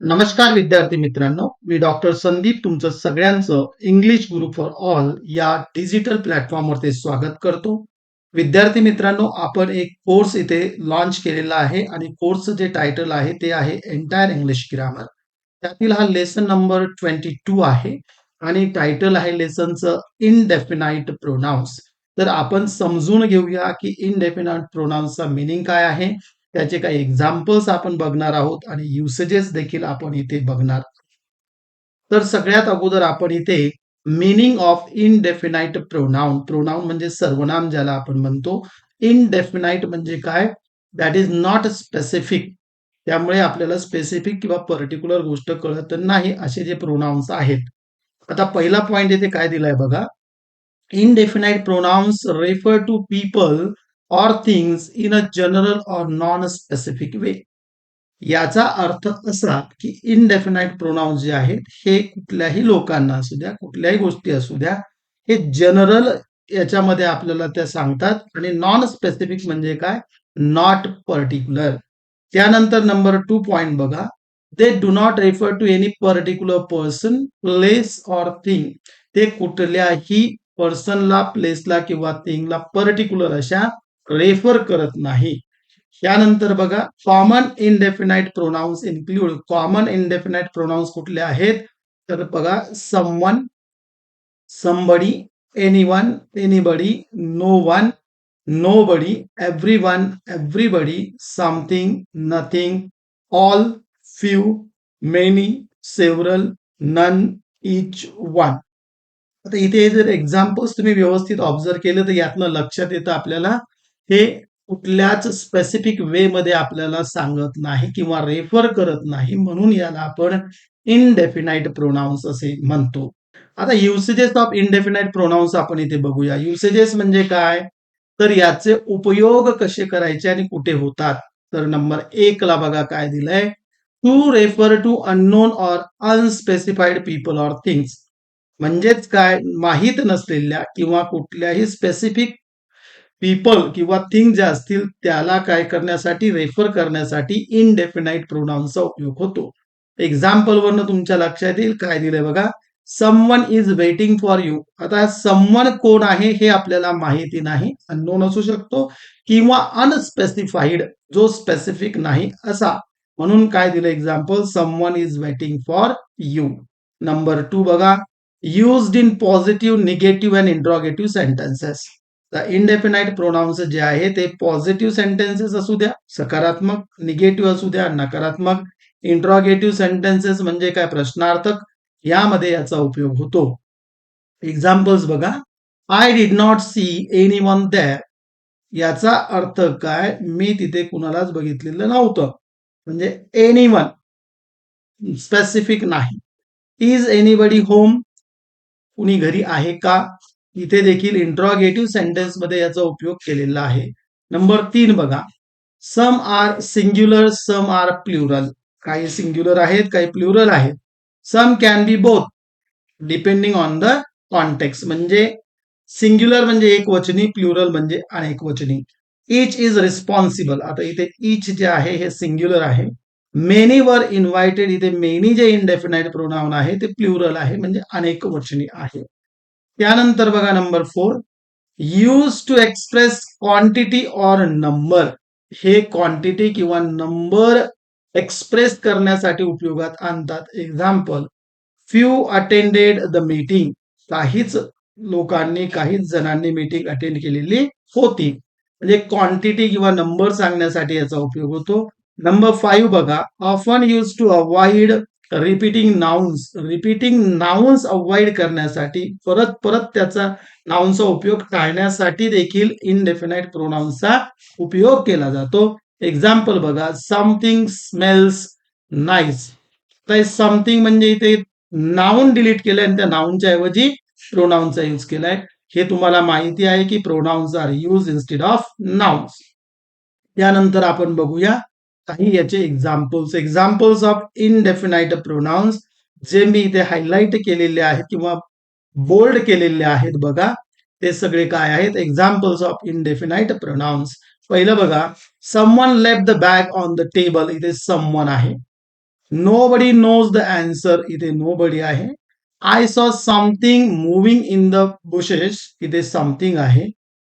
नमस्कार विद्यार्थी मित्रांनो. मी डॉक्टर संदीप तुमचं सगळ्यांचं इंग्लिश गुरु फॉर ऑल या डिजिटल प्लॅटफॉर्मवरती स्वागत करतो. विद्यार्थी मित्रांनो आपण एक कोर्स इथे लॉन्च केलेला आहे आणि कोर्सचं जे टायटल आहे ते आहे एंटायर इंग्लिश ग्रामर त्यातील हा लेसन नंबर ट्वेंटी टू आहे आणि टायटल आहे लेसनचं इनडेफिनाईट प्रोनाऊन्स तर आपण समजून घेऊया की इनडेफिनाईट प्रोनाऊन्सचा मिनिंग काय आहे. त्याचे काही एक्झाम्पल्स आपण बघणार आहोत आणि युसेजेस देखील आपण इथे बघणार. तर सगळ्यात अगोदर आपण इथे meaning of indefinite pronoun pronoun म्हणजे सर्वनाम ज्याला आपण म्हणतो. इनडेफिनाईट म्हणजे काय? दॅट इज नॉट स्पेसिफिक त्यामुळे आपल्याला स्पेसिफिक किंवा पर्टिक्युलर गोष्ट कळत नाही असे जे प्रोनाऊन्स आहेत. आता पहिला पॉइंट इथे काय दिलाय बघा? Indefinite pronouns refer to people or things in a general or non specific way याचा अर्थ असा की इनडेफिनाईट प्रोनाउन्स जे आहेत हे कुठल्याही लोकांना असू द्या कुठल्याही गोष्टी असू द्या हे जनरल याच्यामध्ये आपल्याला त्या सांगतात आणि नॉन स्पेसिफिक म्हणजे काय? नॉट पर्टिक्युलर त्यानंतर नंबर टू पॉइंट बघा. They do not refer to any particular person place or thing ते कुठल्याही पर्सनला प्लेसला किंवा थिंगला पर्टिक्युलर अशा रेफर करत नाही. त्यानंतर बघा common indefinite pronouns include common indefinite pronouns कुठले आहेत? तर बघा someone somebody anyone anybody no one nobody everyone everybody something nothing all few many several none each one आता इथे जर एक्झाम्पल्स तुम्ही व्यवस्थित ऑब्झर्व केलं तर यातनं लक्षात येतं आपल्याला हे कुठल्याच स्पेसिफिक वे मध्ये आपल्याला सांगत नाही किंवा रेफर करत नाही म्हणून याला आपण इनडेफिनाईट प्रोनाऊन्स असे म्हणतो. आता युसेजेस ऑफ इनडेफिनाईट प्रोनाऊन्स आपण इथे बघूया. युसेजेस म्हणजे काय? तर याचे उपयोग कसे करायचे आणि कुठे होतात? तर नंबर एक ला बघा काय दिलंय. To refer to unknown or unspecified people or things म्हणजेच काय? माहीत नसलेल्या किंवा कुठल्याही स्पेसिफिक पीपल किंवा थिंग जे असतील त्याला काय करण्यासाठी रेफर करण्यासाठी इनडेफिनाईट प्रोनाऊनचा उपयोग होतो. एक्झाम्पल वरनं तुमच्या लक्षात येईल काय दिलंय बघा. Someone is waiting for you आता समवन कोण आहे हे आपल्याला माहिती नाही अननोन असू शकतो किंवा अनस्पेसिफाईड जो स्पेसिफिक नाही असा. म्हणून काय दिलं example someone is waiting for you number two बघा. Use in positive negative and interrogative sentences indefinite pronouns जे आहे ते पॉझिटिव्ह सेंटेन्सेस असू द्या सकारात्मक निगेटिव्ह असू द्या नकारात्मक. इंट्रॉगेटिव्ह सेंटेन्सेस म्हणजे काय? प्रश्नार्थक. यामध्ये याचा उपयोग होतो. एक्झाम्पल्स बघा. I did not see anyone there याचा अर्थ काय? मी तिथे कुणालाच बघितलेलं नव्हतं. म्हणजे एनी वन स्पेसिफिक नाही. इज एनीबडी होम कुणी घरी आहे का? इथे देखील इंट्रॉगेटिव्ह सेंटेन्समध्ये याचा उपयोग केलेला आहे. नंबर तीन बघा. Some are singular some are plural काही सिंग्युलर आहेत काही प्लुरल आहेत. Some can be both depending on the context म्हणजे सिंग्युलर म्हणजे एक वचनी प्लुरल म्हणजे अनेक वचनी. इच इज रिस्पॉन्सिबल आता इथे इच जे आहे हे सिंग्युलर आहे. मेनी वर इन्व्हायटेड इथे मेनी जे इनडेफिनाईट प्रोनाउन आहे ते प्लुरल आहे म्हणजे अनेक वचनी आहे. त्यानंतर बघा number four use to express quantity or number हे क्वांटिटी किंवा नंबर एक्सप्रेस करण्यासाठी उपयोगात आणतात. Example few attended the meeting काहीच लोकांनी काहीच जणांनी मीटिंग अटेंड केलेली होती. म्हणजे क्वांटिटी किंवा नंबर सांगण्यासाठी याचा उपयोग होतो. नंबर फाईव्ह बघा. Often use to avoid repeating nouns repeating nouns avoid करण्यासाठी परत परत त्याचा नाउनचा उपयोग टाळण्यासाठी देखील इनडेफिनाईट प्रोनाउन्सचा उपयोग केला जातो. एक्झाम्पल बघा समथिंग स्मेल्स नाईस तर समथिंग म्हणजे इथे नाउन डिलीट केलंय आणि त्या नाउनच्या ऐवजी प्रोनाउनचा यूज केलाय. हे तुम्हाला माहिती आहे की pronouns are use instead of nouns त्यानंतर आपण बघूया काही याचे examples examples of indefinite pronouns जे मी इथे हायलाईट केलेले आहेत किंवा बोल्ड केलेले आहेत बघा ते सगळे काय आहेत? एक्झाम्पल्स ऑफ इनडेफिनाईट प्रोनाउन्स पहिलं बघा someone left the bag on the table इथे समवन आहे. Nobody knows the answer इथे नो बडी आहे. I saw something moving in the bushes इथे समथिंग आहे.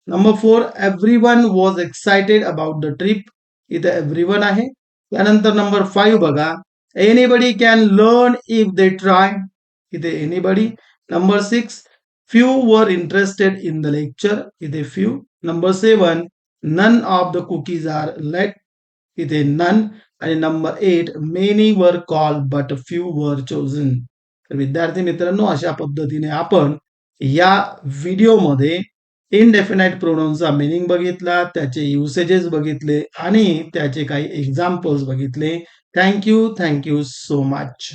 Number four everyone was excited about the trip इथे everyone आहे. त्यानंतर number five बघा. Anybody can learn if they try इथे anybody number six few were interested in the lecture इथे few number seven none of the cookies are left इथे none आणि number eight many were call but few were chosen तर विद्यार्थी मित्रांनो अशा पद्धतीने आपण या व्हिडिओमध्ये इनडेफिनाईट प्रोनाऊनचा मिनिंग बघितला त्याचे युसेजेस बघितले आणि त्याचे काही एक्झाम्पल्स बघितले. Thank you thank you so much